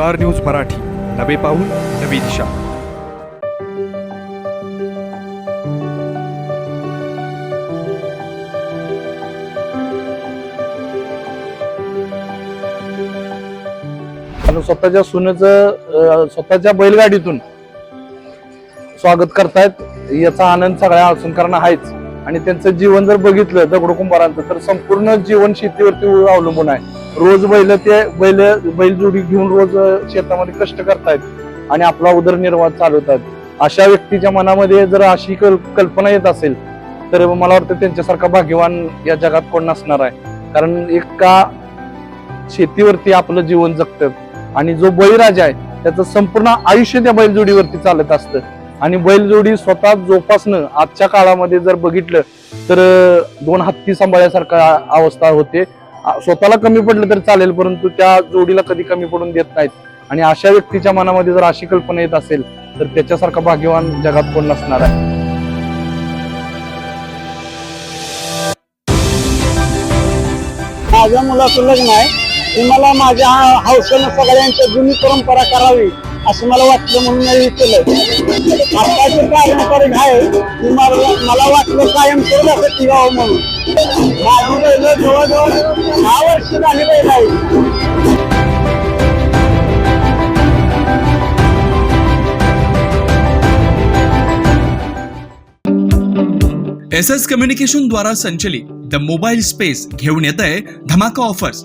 Star news Marathi. नवे पाऊल नवी दिशा. आणि स्वतःच्या सुनेचं स्वतःच्या बैलगाडीतून स्वागत करतायत. याचा आनंद सगळ्या हळसूनकरांना आहेच. आणि त्यांचं जीवन जर बघितलं दगडू कुंभारांचं तर संपूर्ण जीवन शेतीवरती अवलंबून आहे. रोज बैल ते बैल बैलजोडी घेऊन रोज शेतामध्ये कष्ट करतायत आणि आपला उदरनिर्वाह चालवतात अशा व्यक्तीच्या मनामध्ये जर अशी कल कल्पना येत असेल तर मला वाटतं त्यांच्यासारखा भाग्यवान या जगात कोण नसणार आहे. कारण एका शेतीवरती आपलं जीवन जगतं आणि जो बळीराजा आहे त्याचं संपूर्ण आयुष्य त्या बैलजोडीवरती चालत असतं. आणि बैलजोडी स्वतः जोपासणं आजच्या काळामध्ये जर बघितलं तर दोन हत्ती सांभाळल्यासारखा अवस्था होते. स्वतःला कमी पडलं तर चालेल परंतु त्या जोडीला कधी कमी पडून देत नाहीत. आणि अशा व्यक्तीच्या मनामध्ये जर अशी कल्पना येत असेल तर त्याच्यासारखा भाग्यवान जगात कोण नसणार आहे. माझ्या मुलाचं लग्न आहे. मला माझ्या हौसेनं सगळ्यांच्या जुनी परंपरा करावी. असं मला वाटलं म्हणून मी केलं आताचे पारंपरिक आहे की मला मला वाटलं कायम ठेवण्यासाठी यावं म्हणून. माझी बैल जवळजवळ दहा वर्ष झाली बैल आहे एस एस कम्युनिकेशन द्वारा संचलित द मोबाईल स्पेस घेऊन येत आहे धमाका ऑफर्स.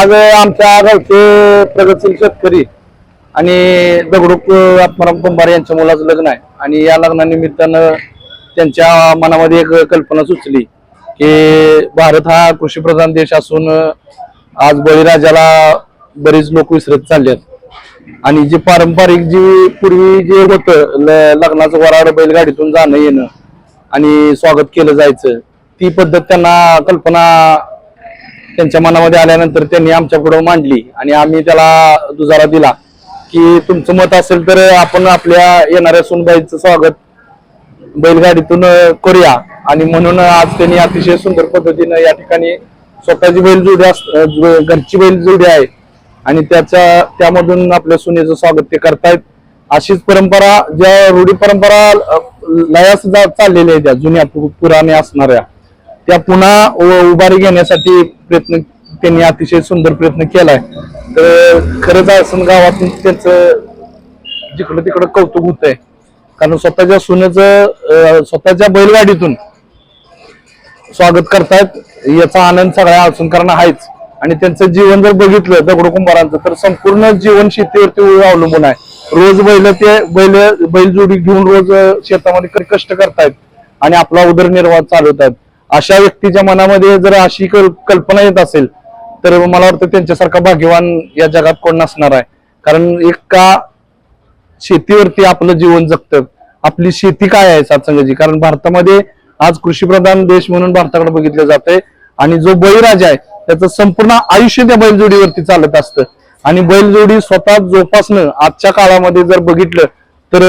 आज आमच्या गावचे प्रगतशील शेतकरी आणि दगडूक आत्माराम कुंभार यांच्या मुलाचं लग्न आहे. आणि या लग्नानिमित्तानं त्यांच्या मनामध्ये एक कल्पना सुचली की भारत हा कृषीप्रधान देश असून आज बळीराजाला बरीच लोक विसरत चालले आहेत आणि जे पारंपरिक जी पूर्वी जे होतं ल- लग्नाचं वराड बैलगाडीतून जाणं येणं आणि स्वागत केलं जायचं ती पद्धत त्यांना कल्पना त्यांच्या मनामध्ये आल्यानंतर त्यांनी आमच्या मांडली आणि आम्ही त्याला दुजारा दिला. की तुमचं मत असेल तर आपण आपल्या येणाऱ्या सुनबाईचं स्वागत बैलगाडीतून करूया. आणि म्हणून आज त्यांनी अतिशय सुंदर पद्धतीनं या ठिकाणी स्वतःची बैलजोडी अस घरची बैल जोडी आहे. आणि त्याच्या त्यामधून आपल्या सुनेचं स्वागत ते करतायत. अशीच परंपरा ज्या रूढी परंपरा लयास चाललेल्या आहेत त्या जुन्या पुराणे असणाऱ्या. त्या पुन्हा उभारी घेण्यासाठी प्रयत्न त्यांनी अतिशय सुंदर प्रयत्न केलाय. तर खरंच असं गावातून त्यांचं जिकडं तिकडं कौतुक होत आहे कारण स्वतःच्या सुनेचं स्वतःच्या बैलगाडीतून स्वागत करतायत. याचा आनंद सगळ्या हळसूनकरांना आहेच. आणि त्यांचं जीवन जर बघितलं दगडू कुंभारांचं तर संपूर्ण जीवन शेतीवरती अवलंबून आहे. रोज बैल ते बैल बैलजोडी घेऊन रोज शेतामध्ये कष्ट करतायत. आणि आपला उदरनिर्वाह चालवतात अशा व्यक्तीच्या मनामध्ये जर अशी कल- कल्पना येत असेल तर मला वाटतं त्यांच्यासारखा भाग्यवान या जगात कोण नसणार आहे. कारण एका शेतीवरती आपलं जीवन जगतं. आपली शेती काय आहे सातसंगजी कारण भारतामध्ये आज कृषीप्रधान देश म्हणून भारताकडे बघितलं जातंय. आणि जो बळीराजा आहे त्याचं संपूर्ण आयुष्य त्या बैलजोडीवरती चालत असतं. आणि बैलजोडी स्वतः जोपासणं आजच्या काळामध्ये जर बघितलं तर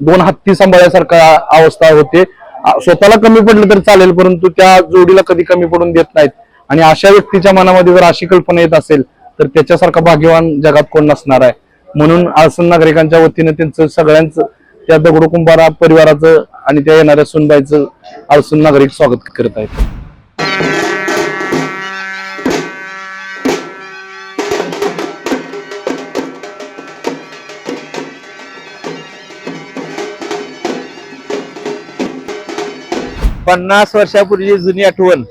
दोन हत्ती सांभाळल्यासारखा अवस्था होते. स्वतःला कमी पडलं तर चालेल परंतु त्या जोडीला कधी कमी पडून देत नाहीत. आणि अशा व्यक्तीच्या मनामध्ये जर अशी कल्पना येत असेल तर त्याच्यासारखा भाग्यवान जगात कोण नसणार आहे. म्हणून आसन नागरिकांच्या वतीने त्यांचं सगळ्यांचं त्या दगडू कुंभारा परिवाराचं आणि त्या येणाऱ्या सुनबाईचं आळसून नागरिक स्वागत करत आहेत. पन्नास वर्षापूर्वी जुनी आठवण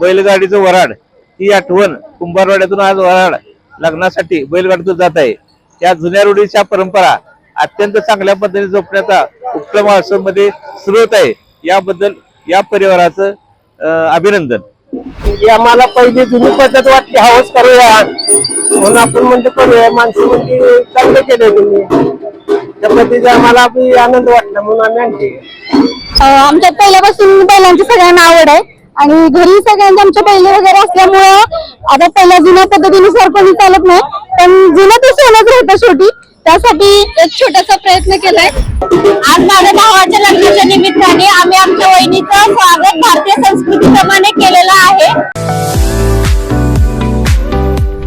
बैलगाडीचं वराड ती आठवण कुंभारवाड्यातून आज वराड लग्नासाठी बैलगाडीतून जात आहे. त्या जुन्या रूढीच्या परंपरा अत्यंत चांगल्या पद्धतीने जोपण्याचा उपक्रममध्ये स्रोत आहे. याबद्दल या परिवाराचं अभिनंदन. आम्हाला पहिली जुनी पद्धत वाटली हवस करूया. म्हणून आपण म्हणजे करूया. माणसं म्हणजे चांगलं केले तुम्ही. त्या पद्धतीचा आम्हाला आनंद वाटला म्हणून आम्ही आणते. आमच्यात पहिल्यापासून बैलांची सगळ्यांना आवड आहे. आणि घरी सगळ्यांचे आमच्या बैल वगैरे असल्यामुळं आता पहिल्या जुन्या पद्धतीनुसार कोणी चालत नाही. पण जुनं ते सोनच राहतं शेवटी. त्यासाठी एक छोटासा प्रयत्न केलाय. आज माझ्या भावाच्या लग्नाच्या निमित्ताने आम्ही आमच्या वहिनीचं स्वागत भारतीय संस्कृतीप्रमाणे केलेलं आहे.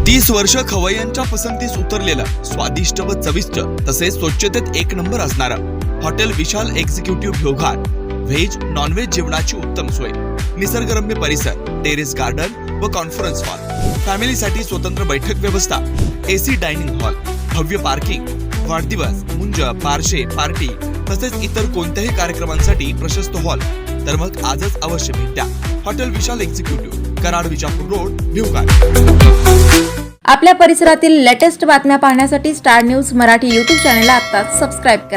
तीस वर्ष खवय्यांच्या पसंतीस उतरलेलं स्वादिष्ट व चविष्ट तसेच स्वच्छतेत एक नंबर असणारा. Hotel Vishal executive Ghoghat veg non veg जेवणाची उत्तम सोय. निसर्गरम्य परिसर टेरेस गार्डन व कॉन्फरन्स हॉल फॅमिलीसाठी स्वतंत्र बैठक व्यवस्था एसी डायनिंग हॉल भव्य पार्किंग वाढदिवस मुंज पारशे पार्टी तसेच इतर कोणत्याही कार्यक्रमांसाठी प्रशस्त हॉल तर मग आजच अवश्य भेट द्या. Hotel Vishal executive Karad Vijapur road Bhivghat आपल्या परिसरातील लेटेस्ट बातम्या पाहण्यासाठी स्टार न्यूज मराठी यूट्यूब चॅनलला आत्ताच सबस्क्राईब करा.